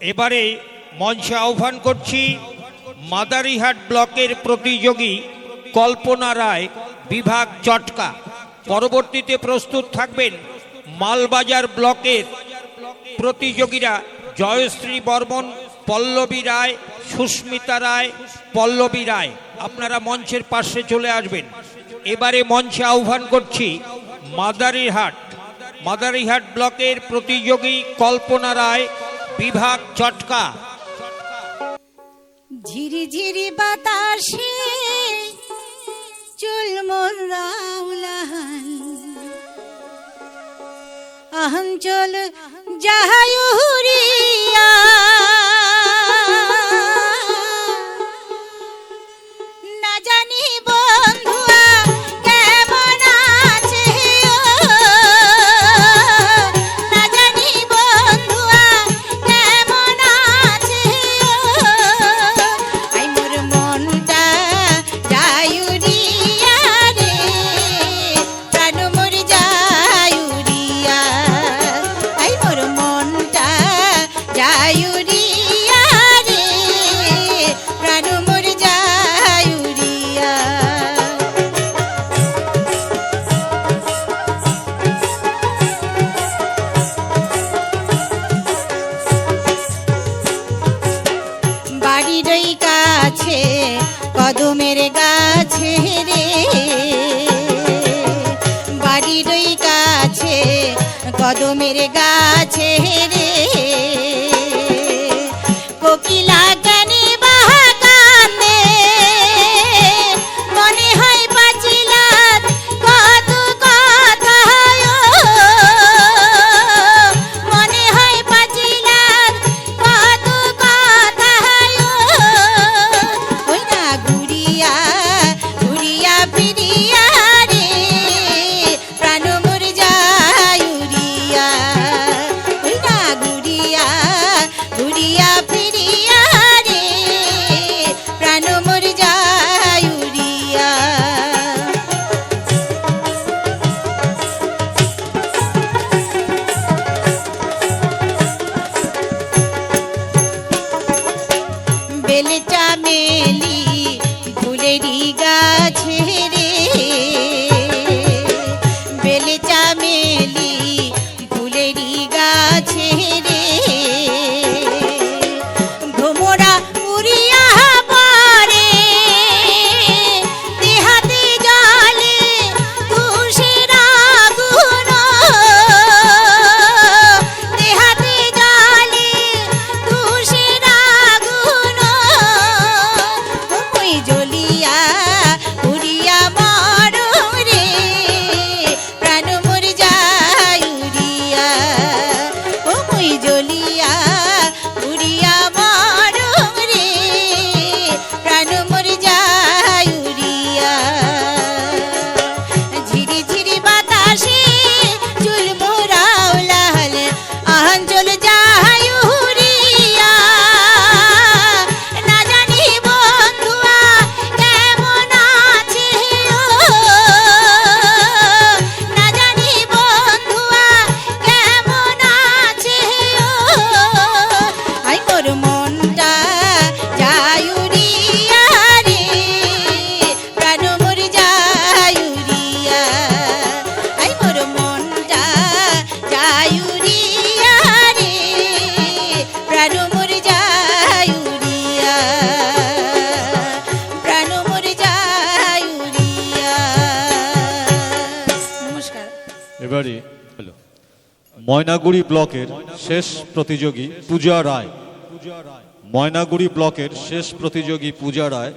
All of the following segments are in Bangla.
এবারে মঞ্চে আহ্বান করছি মাদারিহাট ব্লকের প্রতিযোগী কল্পনা রায়, বিভাগ চটকা। পরবর্তীতে প্রস্তুত থাকবেন মালবাজার ব্লকের প্রতিযোগীরা জয়শ্রী বর্মন, পল্লবী রায়, সুস্মিতা রায়, পল্লবী রায়। আপনারা মঞ্চের পাশে চলে আসবেন। এবারে মঞ্চে আহ্বান করছি মাদারিহাট। মাদারিহাট ব্লকের প্রতিযোগী কল্পনা রায় বিভাগ চটকা। ঝিরি ঝিরি বাতাসে চুলমুল রাউলাহান আহঞ্চল যাহায়ুরিয়া ওই কাছে কদমের গাছে রে। বাড়ি ওই কাছে কদমের গাছে রে। pretty ময়নাগুড়ি ব্লকের শেষ প্রতিযোগী পূজা রায়। ময়নাগুড়ি ব্লকের শেষ প্রতিযোগী পূজা রায়।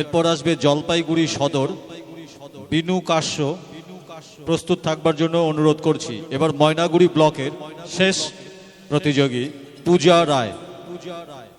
এরপর আসবে জলপাইগুড়ি সদর। বিনু কাশ্য প্রস্তুত থাকবার জন্য অনুরোধ করছি। এবার ময়নাগুড়ি ব্লকের শেষ প্রতিযোগী পূজা রায়। ও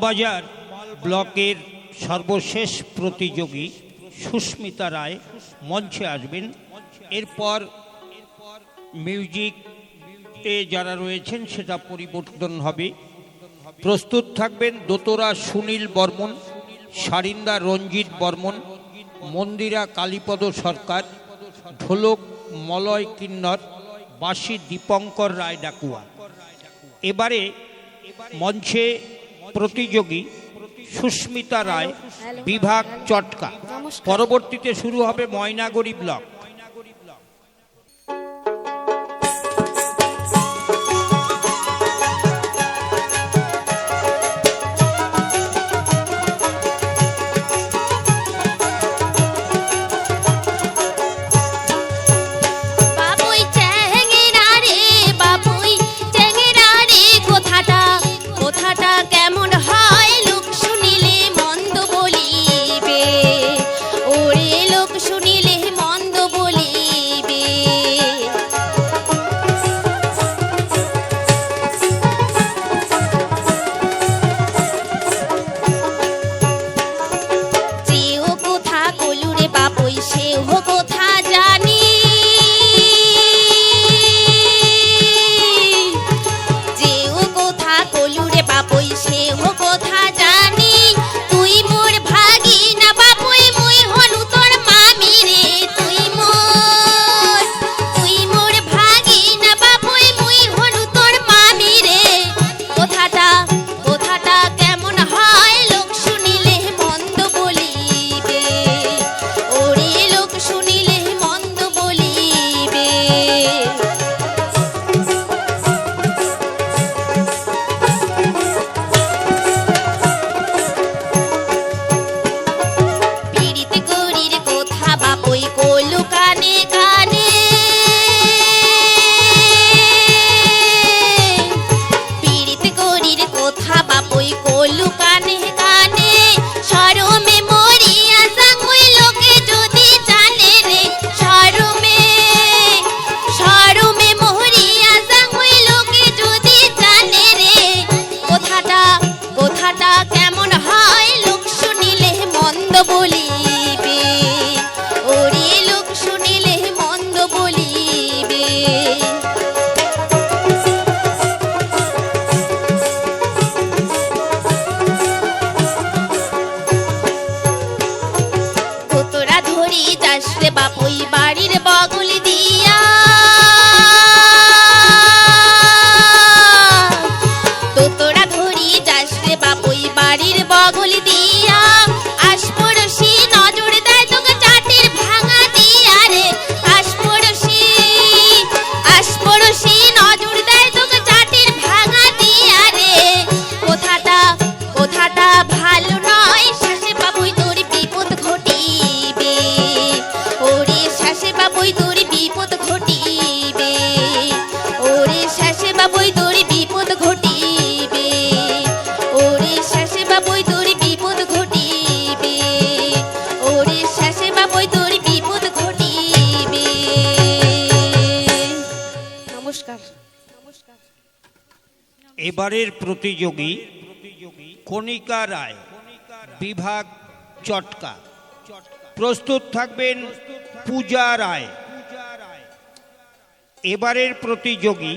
মালবাজার ব্লকের সর্বশেষ প্রতিযোগী সুস্মিতা রায় মঞ্চে আসবেন। এরপর মিউজিক এ যারা রয়েছেন সেটা পরিবর্তন হবে। প্রস্তুত থাকবেন দোতরা সুনীল বর্মন, সারিন্দা রঞ্জিত বর্মন, মন্দিরা কালীপদ সরকার, ঢোলক মলয় কিন্নর বাসী দীপঙ্কর রায় ডাকুয়া এবারে মঞ্চে প্রতিযোগী সুস্মিতা রায় বিভাগ চটকা। পরবর্তীতে শুরু হবে ময়নাগড়ি ব্লক। এবারের প্রতিযোগী কণিকা রায়, বিভাগ চটকা। প্রস্তুত থাকবেন পূজা রায়। এবারের প্রতিযোগী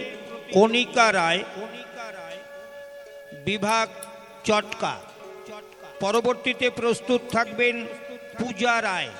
কণিকা রায়, বিভাগ চটকা। পরবর্তীতে প্রস্তুত থাকবেন পূজা রায়।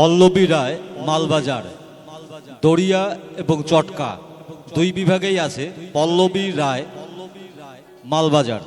পল্লবী রায় মালবাজার দড়িয়া এবং চটকা। দুই বিভাগেই আছে পল্লবী রায় মালবাজার।